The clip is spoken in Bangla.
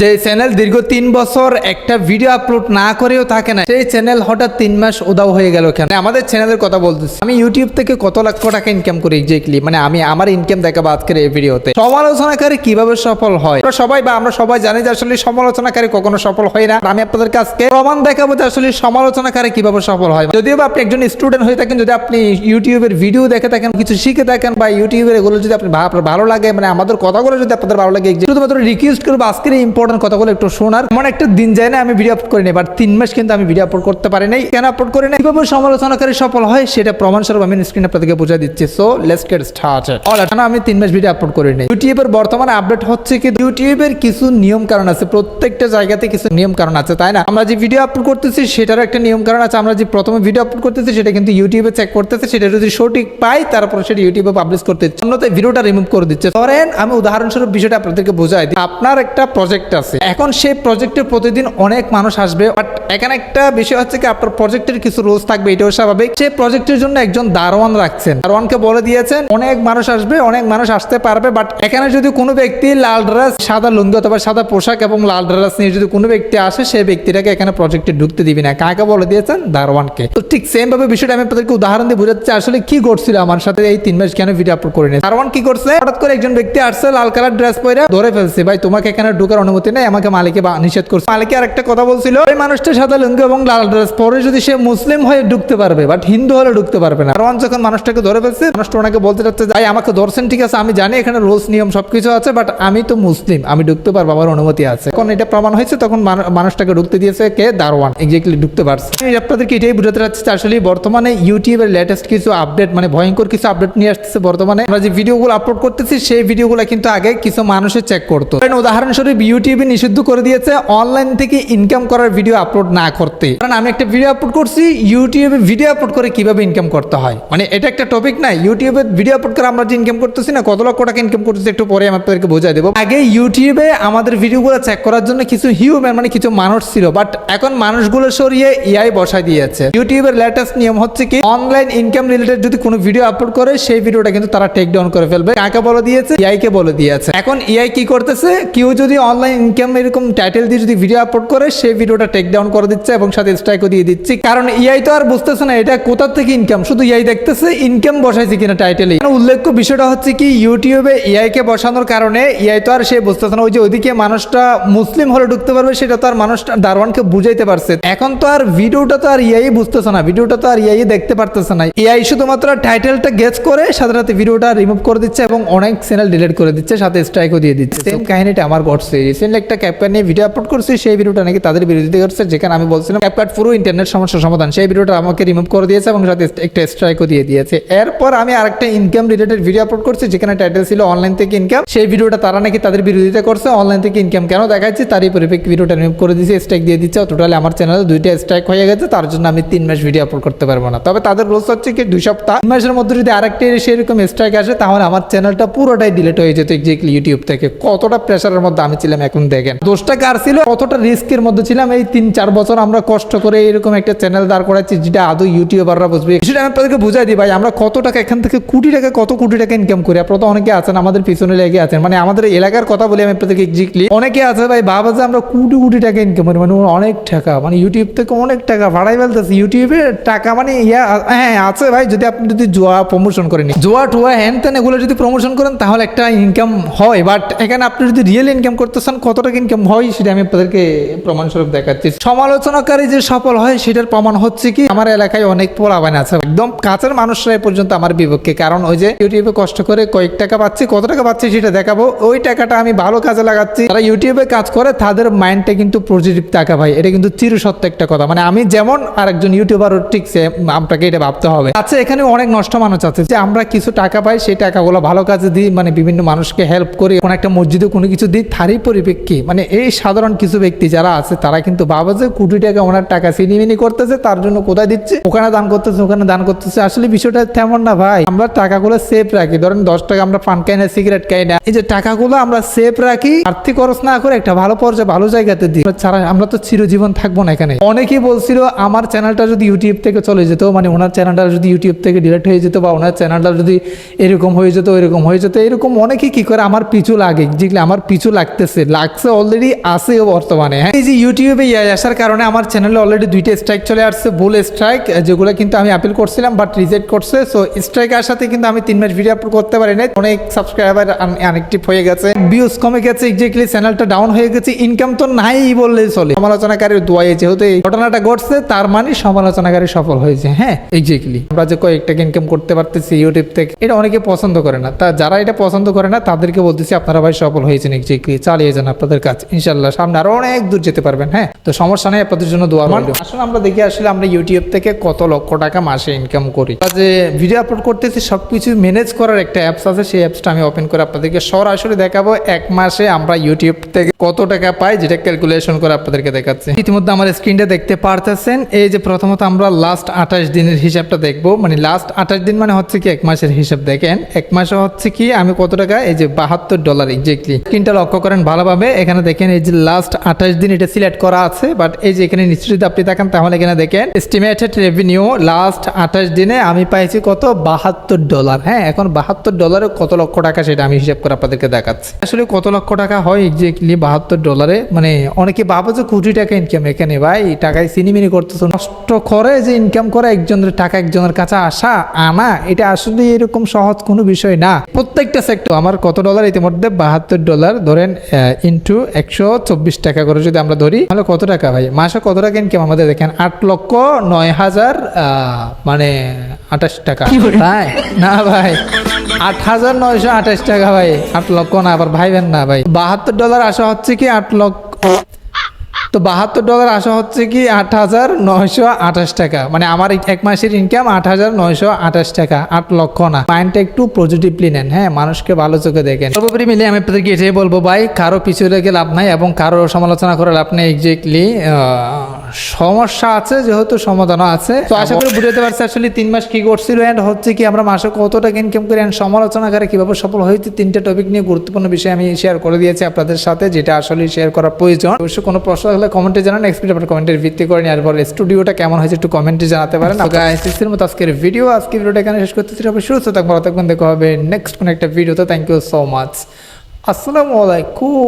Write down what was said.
যে চ্যানেল দীর্ঘ তিন বছর একটা ভিডিও আপলোড না করেও থাকে না, সেই চ্যানেল হঠাৎ তিন মাস উদাও হয়ে গেল কেন? আমাদের চ্যানেলের কথা বলতেছি। আমি ইউটিউব থেকে কত লক্ষ টাকা ইনকাম করি এক্স্যাক্টলি মানে আমি আমার ইনকাম দেখাবো আজকের এই ভিডিওতে সমালোচনাকারী কীভাবে সফল হয়? আমরা সবাই বা আমরা সবাই জানি যে আসলে সমালোচনাকারী কখনো সফল হয় না। আমি আপনাদের কাছকে প্রমাণ দেখাবো যে আসলে সমালোচনাকারী কীভাবে সফল হয়। যদিও বা আপনি একজন স্টুডেন্ট হয়ে থাকেন, যদি আপনি ইউটিউবের ভিডিও দেখে থাকেন, কিছু শিখে থাকেন বা ইউটিউবের এগুলো যদি আপনি ভালো লাগে মানে আমাদের কথাগুলো যদি আপনাদের ভালো লাগে, শুধুমাত্র রিকোয়েস্ট করব আজকের এই ইম্পর্টেন্ট কথাগুলো একটু শোনার। এমন একটা দিন যায় না, আমি ভিডিও আপলোড করিনি বাট তিন মাস কিন্তু আমি ভিডিও আপলোড করতে পারি নাই। কেন আপলোড করি না কীভাবে সমালোচনাকারী সফল হয় সেটা প্রমাণ স্বরূপ আমি স্ক্রিনে আপনাদেরকে বুঝা দিচ্ছি। So let's get started all আমি তিন মাস ভিডিও আপলোড করি নাই? ইউটিউবের বর্তমানে আপডেট হচ্ছে কি ইউটিউবের কিছু নিয়ম কারণ আছে। প্রত্যেকটা জায়গাতে কিছু নিয়ম কারণ আছে, তাই না? আমরা যে ভিডিও আপলোড করতেছি, সেটারও একটা নিয়ম কারণ আছে। আমরা যে প্রথমে ভিডিও আপলোড করতেছি, সেটা কিন্তু ইউটিউবে চেক করতেছে। সেটা যদি সঠিক পাই, তারপর সেটা ইউটিউবে পাবলিশ করতে অন্যথায় ভিডিওটা রিমুভ করে দিচ্ছে। ধরেন, আমি উদাহরণস্বরূপ বিষয়টা আপনাদেরকে বোঝাই দিই। আপনার একটা প্রজেক্ট আছে। এখন সেই প্রজেক্টে প্রতিদিন অনেক মানুষ আসবে বাট এখানে একটা বিষয় হচ্ছে কি, আপনার প্রজেক্টের কিছু রোজ থাকবে, এটাও স্বাভাবিক। সেই প্রজেক্টের জন্য একজন দারোয়ান রাখছেন। দারোয়ানকে বলে দিয়েছেন, অনেক মানুষ আসবে, অনেক মানুষ আসতে পারবে বাট এখানে যদি কোনো ব্যক্তি লাল ড্রেস সাদা লুঙ্গি অথবা সাদা পোশাক এবং লাল ড্রেস নিয়ে যদি কোনো ব্যক্তি আসে সেই ব্যক্তিটাকে এখানে প্রজেক্টে ঢুকতে দিবি না। কাকে বলে দিয়েছেন? দারোয়ানকে। তো ঠিক সেম ভাবে বিষয়টা আমি আপনাদেরকে উদাহরণ দিয়ে বোঝাচ্ছি, আসলে কি ঘটছিল আমার সাথে এই তিন মাস কেন ভিডিও আপলোড করিনি। দারোয়ান কি করছে? হঠাৎ করে একজন ব্যক্তি আসছে, লাল কালার ড্রেস পরে ধরে ফেলছে, ভাই, তোমাকে এখানে ঢুকার অনুমতি নেই, আমাকে মালিকে নিষেধ করছে। মালিকে আরেকটা কথা বলছিল ওই মানুষটা সাদা লুঙ্গি এবং লাল ড্রেস পরে যদি সে মুসলিম হয়ে ঢুকতে পারবে বাট হিন্দু হলে ঢুকতে পারবে না। দারোয়ান যখন মানুষটাকে ধরে ফেলছে, মানুষটা ওনাকে বলতে চাচ্ছে ভাই আমাকে ধরছেন, ঠিক আছে, আমি জানি এখানে রুলস, নিয়ম সবকিছু আছে বাট আমি তো মুসলিম, আমি ঢুকতে পারব, আমার অনুমতি আছে। যখন এটা প্রমাণ হয়েছে, তখন মানুষটাকে ঢুকতে দিয়েছে কে? দারোয়ান এক্স্যাক্টলি ঢুকতে পারছে। আমি আপনাদেরকে এটাই বুঝাতে চাচ্ছি আসলে বর্তমানে ইউটিউবের লেটেস্ট কিছু আপডেট মানে ভয়ঙ্কর কিছু আপডেট নিয়ে আসতেছে বর্তমানে। আমরা যে ভিডিওগুলো আপলোড করতেছি, সেই ভিডিওগুলো কিন্তু আগে কিছু মানুষে চেক করতো। কারণ উদাহরণস্বরূপ ইউটিউবে নিষিদ্ধ করে দিয়েছে অনলাইন থেকে ইনকাম করার ভিডিও আপলোড না করতে। কারণ আমি একটা ভিডিও আপলোড করছি ইউটিউবে ভিডিও আপলোড করে কীভাবে ইনকাম করতে হয়? মানে এটা একটা টপিক না ইউটিউবে ভিডিও আপলোড করে আমরা যে ইনকাম করতেছি না, কত লক্ষ টাকা ইনকাম করতেছি একটু পরে আমি আপনাদেরকে বোঝাই দেবো। আগে ইউটিউবে আমাদের ভিডিওগুলো চেক করার জন্য কিছু হিউম্যান মানে কিছু মানুষ ছিল বাট এখন মানুষগুলো সরিয়ে এআই বসাই দিয়েছে। ইউটিউবের লেটেস্ট নিয়ম হচ্ছে কি অনলাইন ইনকাম রিলেটেড যদি কোনো ভিডিও আপলোড করে, সেই ভিডিওটা কিন্তু তারা টেক ডাউন করে ফেলবে। কাকে বলে দিয়েছে? এআই বলে দিয়েছে। এখন এআই কি করতেছে? কেউ যদি অনলাইন ইনকাম এরকম টাইটেল দিয়ে যদি ভিডিও আপলোড করে সেই ভিডিওটা টেক ডাউন করে দিচ্ছে এবং সাথে স্ট্রাইকও দিয়ে দিচ্ছে। কারণ এআই তো আর বুঝতেছে না, এটা কোথা থেকে ইনকাম শুধু এআই দেখতেছে ইনকাম বসাইছে কিনা টাইটেলে উল্লেখ্য বিষয়টা হচ্ছে কি ইউটিউবে এআই কে বসানোর কারণে এআই তো আর সে বুঝতেছে না, ওই যে ওইদিকে মানুষটা মুসলিম হলে ঢুকতে পারবে, সেটা তো আর মানুষটা দারোয়ানকে বুঝাইতে পারছে। এখন তো আর ভিডিওটা তো আর ইয়াই বুঝতেছে না ভিডিওটা তো আর ইয়াই দেখতে পারতেছে না। এআই শুধুমাত্র টাইটেলটা গেস করে সাথে সাথে ভিডিওটা রিমুভ করে দিচ্ছে এবং অনেক চ্যানেল ডিলিট করে দিচ্ছে, সাথে স্ট্রাইকও দিয়ে দিচ্ছে। সেম কাহিনীটা আমার ঘটছে। একটা ক্যাপকাট নিয়ে ভিডিও আপলোড করছি, সেই ভিডিওটা নাকি তাদের বিরোধিতা করছে, যেখানে আমি বলছিলাম ক্যাপকাট পুরো ইন্টারনেট সমস্যার সমাধান। সেই ভিডিওটা আমাকে রিমুভ করে দিয়েছে এবং সাথে একটা স্ট্রাইকও দিয়ে দিয়েছে। এরপর আমি আরেকটা ইনকাম রিলেটেড ভিডিও আপলোড করছি, যেখানে টাইটেল ছিল অনলাইন থেকে ইনকাম সেই ভিডিওটা তারা নাকি তাদের বিরোধিতা করছে অনলাইন থেকে ইনকাম কেন দেখাচ্ছি, তারই পরিপ্রেক্ষিতে ভিডিওটা রিমুভ করে দিয়েছে স্ট্রাইক দিয়ে দিচ্ছে। টোটালি আমার চ্যানেলে দুইটা স্ট্রাইক হয়ে গেছে, তার জন্য আমি তিন মাস ভিডিও আপলোড করতে পারব না। তবে তাদের রোজ হচ্ছে কি, দুই সপ্তাহ, তিন মাসের মধ্যে যদি আরেকটা সেরকম স্ট্রাইক আসে, তাহলে আমার চ্যানেলটা পুরোটাই ডিলিট হয়ে যেত এক্স্যাক্টলি ইউটিউব থেকে। কতটা প্রেশারের মধ্যে আমি ছিলাম, এখন দেখেন। দোষটা কার ছিল? কতটা রিস্কের মধ্যে ছিলাম এই তিন চার বছর আমরা কষ্ট করে এরকম একটা চ্যানেল দাঁড় করাচ্ছি, যেটা আদৌ ইউটিউবাররা বুঝবে। সেটা আমি আপনাদেরকে বুঝাই দিই ভাই, আমরা কত টাকা, এখান থেকে কোটি টাকা, কত কোটি টাকা ইনকাম করি? আপনারা তো অনেকে আছেন, আমাদের পিছনে লেগে আছেন। মানে আমাদের এলাকার কথা বলি আমি আপনাদেরকে এক্স্যাক্টলি অনেকে আছে ভাই, ভাবা যে আমরা কোটি কোটি টাকা ইনকাম করি মানে অনেক টাকা মানে ইউটিউব থেকে অনেক টাকা ভাড়াই ফেলতেছে। ইউটিউবে টাকা মানে ইয়া হ্যাঁ আছে ভাই, যদি আপনি যদি জোয়া প্রমোশন করেন। জোয়া টুয়া হ্যান ত্যান এগুলো যদি প্রমোশন করেন, তাহলে একটা ইনকাম হয়। বাট এখানে আপনি যদি রিয়েল ইনকাম করতে চান কত টাকা ইনকাম হয় সেটা আমি আপনাদেরকে প্রমাণস্বরূপ দেখাচ্ছি। সমালোচনাকারী যে সফল হয়, সেটার প্রমাণ হচ্ছে কি, আমার এলাকায় অনেক পোলাবান আছে। একদম কাছের মানুষরা পর্যন্ত আমার বিপক্ষে। কারণ ওই যে ইউটিউবে কষ্ট করে কয়েক টাকা পাচ্ছি, কত টাকা পাচ্ছি সেটা দেখাবো। ওই টাকাটা আমি ভালো কাজে লাগাচ্ছি। যারা ইউটিউবে কাজ করে, তাদের মাইন্ডটা কিন্তু পজিটিভ টাকা ভাই। এটা কিন্তু চিরসত্য একটা কথা। মানে আমি যেমন আর একজন ইউটিউবারও ঠিক সে আপনাকে এটা ভাবতে হবে। আচ্ছা এখানে অনেক নষ্ট মানুষ আছে। যে আমরা কিছু টাকা পাই, সেই টাকাগুলো ভালো কাজে দিই মানে বিভিন্ন মানুষকে হেল্প করি। কোনো একটা মসজিদে কোনো কিছু দিই, তারই পরিপ্রেক্ষী মানে এই সাধারণ কিছু ব্যক্তি যারা আছে, তারা কিন্তু ভাবে যে কোটি টাকা ওনার টাকা সিনিমিনি করতেছে, তার জন্য কোথায় দিচ্ছে? ওখানে দান করতেছে, ওখানে দান করতেছে। আসলে বিষয়টা তেমন না ভাই। আমরা টাকাগুলো সেফ রাখি। ধরেন দশ টাকা আমরা পান খাই না সিগারেট খাই না। এই যে টাকাগুলো আমরা সেফ রাখি, আর্থিক খরচ না করে একটা ভালো পর্যায়ে, ভালো জায়গাতে দিই। ছাড়া আমরা তো চিরজীবন থাকব না এখানে। অনেকেই বলছিল, আমার চ্যানেলটা যদি ইউটিউব থেকে চলে যেত মানে ওনার চ্যানেলটা যদি ইউটিউব থেকে ডিলেট হয়ে যেত বা ওনার চ্যানেলটা যদি এরকম হয়ে যেত এরকম হয়ে যেত, এরকম অনেকেই কি করে? আমার পিছু লাগে। যেগুলো আমার পিছু লাগতেছে লাগছে অলরেডি আছেও বর্তমানে হ্যাঁ? এই যে ইউটিউবে আসার কারণে আমার চ্যানেলে অলরেডি দুইটা স্ট্রাইক চলে আসছে ভুল স্ট্রাইক যেগুলো কিন্তু আমি আপিল করছিলাম বাট রিজেক্ট করছে। সো স্ট্রাইক আসাতে কিন্তু আমি তিন মাস ভিডিও আপলোড করতে পারি না অনেক সাবস্ক্রাইবার আনএক্টিভ হয়ে গেছে। ভিউজ কমে গেছে এক্স্যাক্টলি চ্যানেলটা ডাউন হয়ে গেছে ইনকাম তো নাই বললেই চলে। সমালোচনাকারীর দোয়াই যেহেতু এই ঘটনাটা ঘটছে, তার মানে সমালোচনাকারী সফল হয়েছে হ্যাঁ? এক্স্যাক্টলি আমরা যে কয়েক ইনকাম করতে পারতেছি ইউটিউব থেকে, এটা অনেকে পছন্দ করে না। তা যারা এটা পছন্দ করে না, তাদেরকে বলতেছি, আপনারা ভাই সফল হয়েছেন এক্স্যাক্টলি চালিয়ে যান আপনাদের কাজ। ইনশাল্লাহ সামনে আরও অনেক দূর যেতে পারবেন হ্যাঁ? তো সমস্যা নেই আপনাদের জন্য দোয়া রইল। আসলে আমরা দেখি আসলে আমরা ইউটিউব থেকে কত লক্ষ টাকা মাসে ইনকাম করি। যে ভিডিও আপলোড করতেছি সবকিছু ম্যানেজ করার একটা অ্যাপস আছে সেই অ্যাপসটা আমি ওপেন করে আপনাদেরকে সরাসরি দেখাবো। এক মাসে আমরা ইউটিউব থেকে কত টাকা পাই যেটা ক্যালকুলেশন করে আপনাদেরকে দেখাচ্ছি। ইতিমধ্যে আমার স্ক্রিনটা দেখতে পারতেছেন। এই যে প্রথমত আমরা লাস্ট আঠাশ দিনের হিসাবটা দেখব। মানে লাস্ট আঠাশ দিন মানে হচ্ছে কি এক মাসের হিসাব দেখেন। এক মাসে হচ্ছে কি আমি কত টাকা এই যে বাহাত্তর ডলার এক্স্যাক্টলি স্ক্রিনটা লক্ষ্য করেন ভালোভাবে। এখানে দেখেন এই যে লাস্ট আঠাশ দিন এটা সিলেক্ট করা আছে বাট এই যে এখানে নিশ্চিত আপনি দেখেন, তাহলে এখানে দেখেন এস্টিমেটেড রেভিনিউ লাস্ট আঠাশ দিনে আমি পাইছি কত? বাহাত্তর ডলার হ্যাঁ এখন বাহাত্তর ডলারে কত লক্ষ টাকা সেটা আমি হিসাব করে আপনাদেরকে দেখাচ্ছি। আসলে কত লক্ষ টাকা হয় এক্স্যাক্টলি বাহাত্তর ডলারে মানে অনেকে ভাবো যে কোটি টাকা ইনকাম এখানে, ভাই, টাকায় সিনিমিনি করতেছো। নষ্ট করে যে ইনকাম করে একজনের টাকা একজনের কাছে আসা, আনা, এটা আসলে এরকম সহজ কোনো বিষয় না। প্রত্যেকটা সেক্টর আমার কত ডলার ইতিমধ্যে? বাহাত্তর ডলার ধরেন ইন্টু একশো চব্বিশ টাকা করে যদি আমরা ধরি তাহলে কত টাকা ভাই? মাসে কত টাকা ইনকাম আমাদের? দেখেন আট লক্ষ নয় হাজার আহ, মানে আঠাশ টাকা। ভাই না ভাই আট হাজার নয়শো আঠাশ টাকা ভাই। আট লক্ষ না আবার ভাইবেন না ভাই। বাহাত্তর ডলার আসা হচ্ছে কি আট লক্ষ তো বাহাত্তর ডলার আসা হচ্ছে কি আট হাজার নয়শো আঠাশ টাকা। মানে আমার এক মাসের ইনকাম আট হাজার নয়শো আঠাশ টাকা, আট লক্ষ না। মাইন্ডটা একটু পজিটিভলি নেন হ্যাঁ? মানুষকে ভালো চোখে দেখেন। সর্বোপরি মিলে আমি আপনাদেরকে এটাই বলব, ভাই, কারও পিছু রেখে লাভ নাই এবং কারও সমালোচনা করে লাভ নেই এক্স্যাক্টলি সমস্যা আছে যেহেতু সমাধানও আছে। তো আশা করি বুঝতে পারছি আসলে তিন মাস কি করছিল অ্যান্ড হচ্ছে কি আমরা মাসে কত টাকা ইনকাম করি অ্যান্ড সমালোচনা করে কীভাবে সফল হয়েছে তিনটা টপিক নিয়ে গুরুত্বপূর্ণ বিষয় আমি শেয়ার করে দিয়েছি আপনাদের সাথে যেটা আসলে শেয়ার করা প্রয়োজন। অবশ্যই কোনো প্রশ্ন থাকলে কমেন্টে জানান এক্সপিরিয়েন্স আপনার কমেন্টের ভিত্তি করে নেওয়ার পর স্টুডিওটা কেমন হয়েছে একটু কমেন্টে জানাতে পারেন। গাইসের মতো আজকের ভিডিও আজকে ভিডিওটা এখানে শেষ করতেছি। সবাই সুস্থ ভালো থাকবেন দেখা হবে নেক্সট কোনো একটা ভিডিওতে থ্যাংক ইউ সো মাচ আসসালামু আলাইকুম।